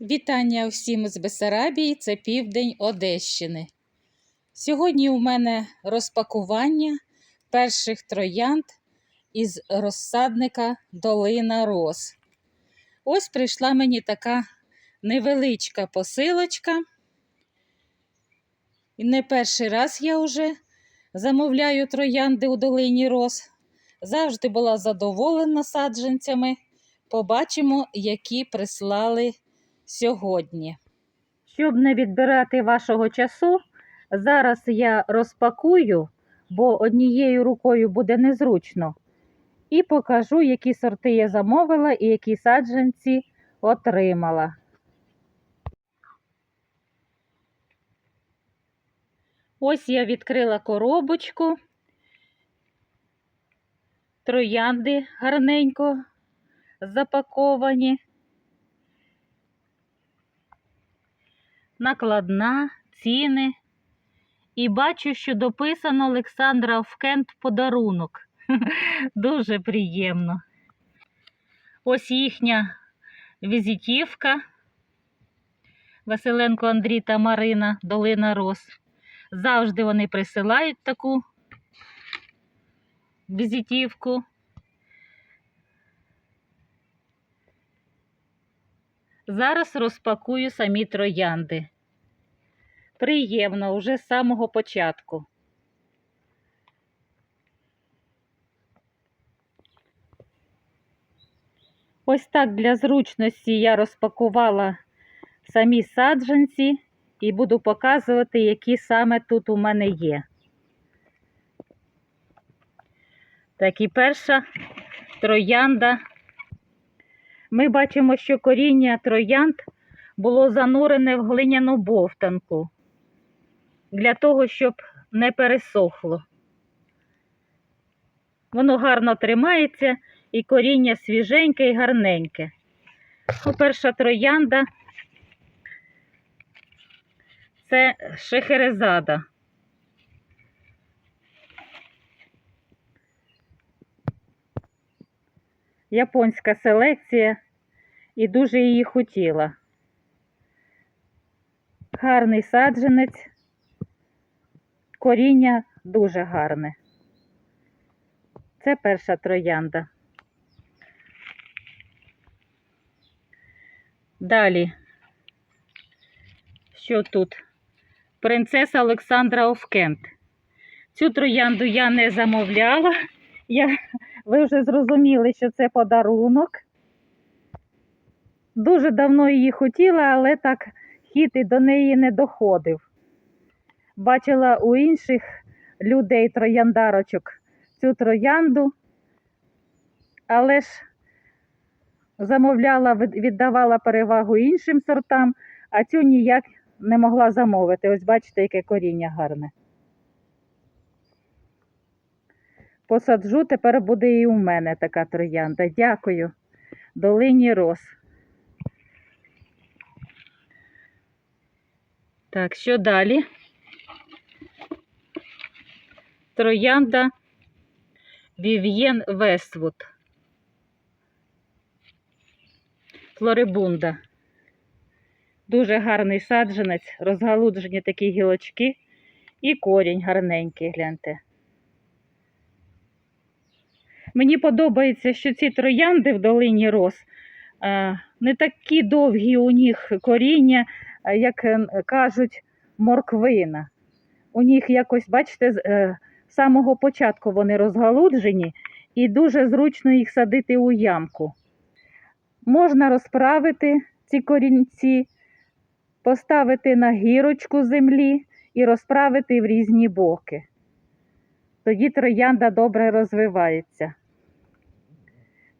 Вітання всім з Бесарабії, це південь Одещини. Сьогодні у мене розпакування перших троянд із розсадника Долина Роз. Ось прийшла мені така невеличка посилочка. І не перший раз я вже замовляю троянди у долині Роз. Завжди була задоволена саджанцями. Побачимо, які прислали сьогодні. Щоб не відбирати вашого часу, зараз я розпакую, бо однією рукою буде незручно, і покажу, які сорти я замовила і які саджанці отримала. Ось я відкрила коробочку. Троянди гарненько запаковані. накладна, ціни. І бачу, що дописано Олександра Овкент подарунок. Дуже приємно. Ось їхня візитівка. Василенко Андрій та Марина, Долина Рос. Завжди вони присилають таку візитівку. Зараз розпакую самі троянди. Приємно вже з самого початку. Ось так для зручності я розпакувала самі саджанці і буду показувати, які саме тут у мене є. Так, і перша троянда ми бачимо, що коріння троянд було занурене в глиняну бовтанку для того, щоб не пересохло. Воно гарно тримається і коріння свіженьке і гарненьке. Перша троянда це шехерезада. Японська селекція і дуже її хотіла. Гарний саджанець, коріння дуже гарне. Це перша троянда. Далі, що тут? Принцеса Олександра Овкент. Цю троянду я не замовляла. Я, Ви вже зрозуміли, що це подарунок. Дуже давно її хотіла, але так хід і до неї не доходив. Бачила у інших людей трояндарочок цю троянду, але ж замовляла, віддавала перевагу іншим сортам, а цю ніяк не могла замовити. Ось бачите, яке коріння гарне. Посаджу, тепер буде і у мене така троянда. Дякую. Долині роз. Так, що далі? Троянда Вів'єн Вествуд. Флорибунда. Дуже гарний саджанець, розгалуджені такі гілочки і корінь гарненький, гляньте. Мені подобається, що ці троянди в долині роз не такі довгі у них коріння, як е, кажуть, морквина. У них якось, бачите, е, з самого початку вони розгалуджені і дуже зручно їх садити у ямку. Можна розправити ці корінці, поставити на гірочку землі і розправити в різні боки. Тоді троянда добре розвивається.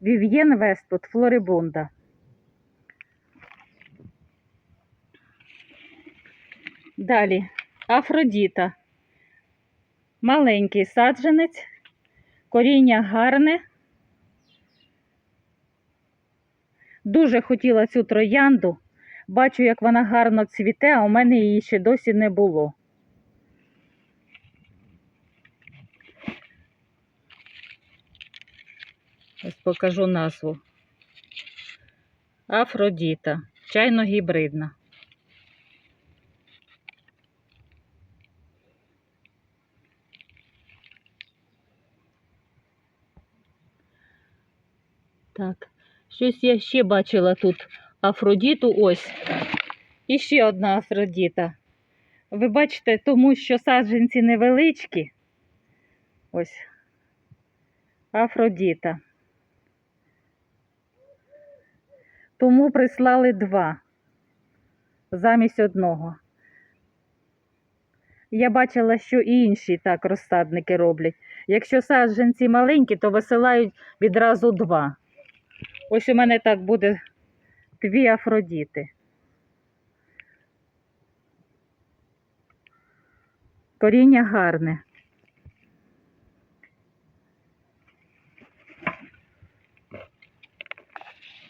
Вів'єн Вестут, Флорибунда. Далі Афродіта. Маленький саджанець, коріння гарне. Дуже хотіла цю троянду. Бачу, як вона гарно цвіте, а у мене її ще досі не було. Ось покажу назву. Афродіта. Чайно-гібридна. Так, щось я ще бачила тут Афродіту. Ось. І ще одна Афродіта. Ви бачите, тому що саджанці невеличкі. Ось. Афродіта. Тому прислали два замість одного. Я бачила, що і інші так розсадники роблять. Якщо саджанці маленькі, то висилають відразу два. Ось у мене так буде дві Афродіти. Коріння гарне.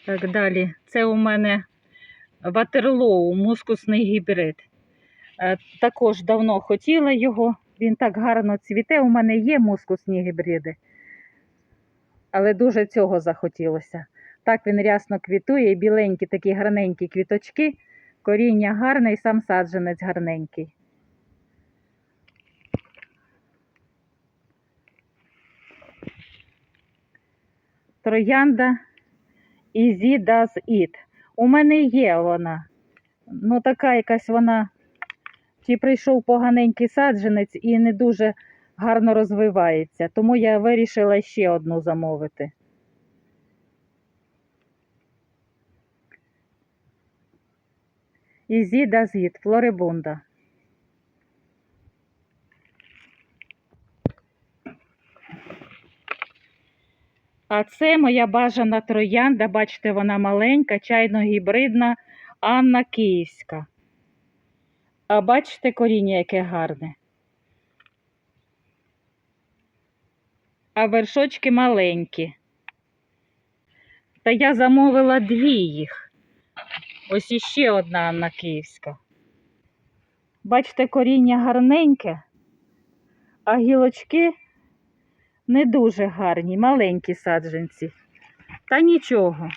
Так, далі. Це у мене ватерлоу, мускусний гібрид. Е, Також давно хотіла його. Він так гарно цвіте. У мене є мускусні гібриди. Але дуже цього захотілося. Так він рясно квітує, і біленькі такі гарненькі квіточки, коріння гарне і сам саджанець гарненький. Троянда Easy Does It. У мене є вона. Ну, така якась вона. Чи прийшов поганенький саджанець і не дуже гарно розвивається. Тому я вирішила ще одну замовити. Does It, Флорибунда. А це моя бажана троянда, бачите, вона маленька, чайно-гібридна Анна Київська. А бачите коріння, яке гарне. А вершочки маленькі. Та я замовила дві їх. Ось іще одна Анна Київська. Бачите, коріння гарненьке, а гілочки не дуже гарні, маленькі саджанці. Та нічого.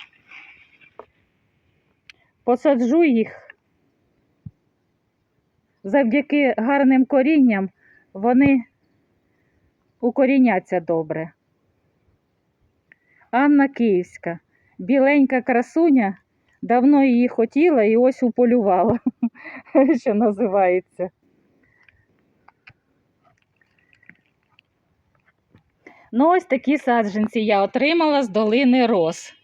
Посаджу їх. Завдяки гарним корінням вони укоріняться добре. Анна Київська, біленька красуня, давно її хотіла і ось уполювала, що називається. Ну, ось такі саджанці я отримала з долини Рос.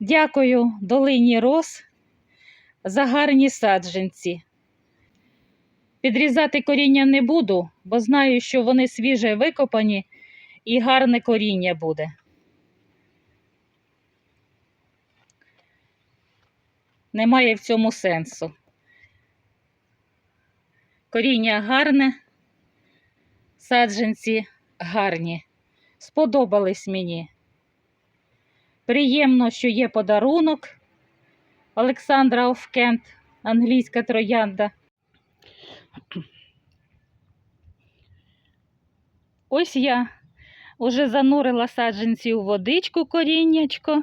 Дякую долині Рос за гарні саджанці. Підрізати коріння не буду, бо знаю, що вони свіже викопані і гарне коріння буде. Немає в цьому сенсу. Коріння гарне, саджанці гарні. Сподобались мені. Приємно, що є подарунок Олександра Овкент, англійська троянда. Ось я вже занурила саджанці у водичку коріннячко.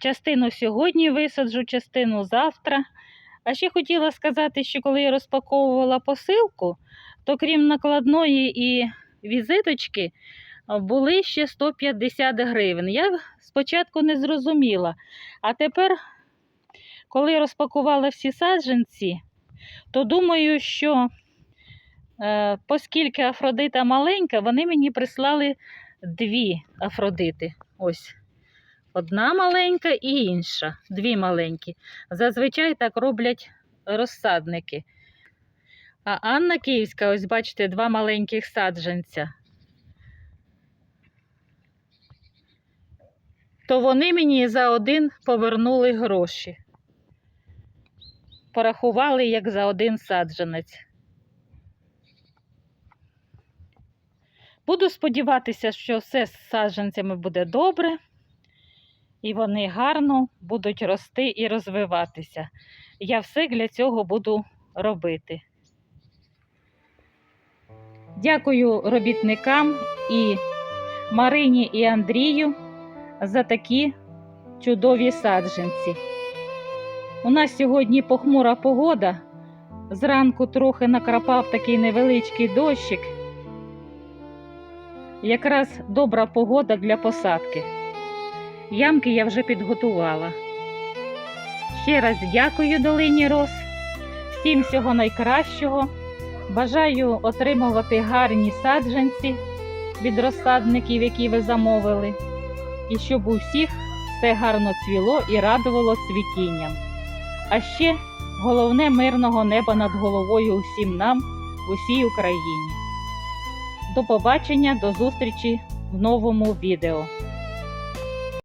Частину сьогодні висаджу, частину завтра. А ще хотіла сказати, що коли я розпаковувала посилку, то крім накладної і візиточки були ще 150 гривень. Я спочатку не зрозуміла. А тепер, коли розпакувала всі саджанці, то думаю, що е, оскільки Афродита маленька, вони мені прислали дві Афродити. Ось. Одна маленька і інша. Дві маленькі. Зазвичай так роблять розсадники. А Анна Київська, ось бачите, два маленьких саджанця. То вони мені за один повернули гроші. Порахували як за один саджанець. Буду сподіватися, що все з саджанцями буде добре, і вони гарно будуть рости і розвиватися. Я все для цього буду робити. Дякую робітникам і Марині і Андрію за такі чудові саджанці. У нас сьогодні похмура погода. Зранку трохи накрапав такий невеличкий дощик. Якраз добра погода для посадки. Ямки я вже підготувала. Ще раз дякую долині Рос. Всім всього найкращого. Бажаю отримувати гарні саджанці від розсадників, які ви замовили, і щоб у всіх все гарно цвіло і радувало цвітінням. А ще головне мирного неба над головою усім нам, усій Україні. До побачення, до зустрічі в новому відео.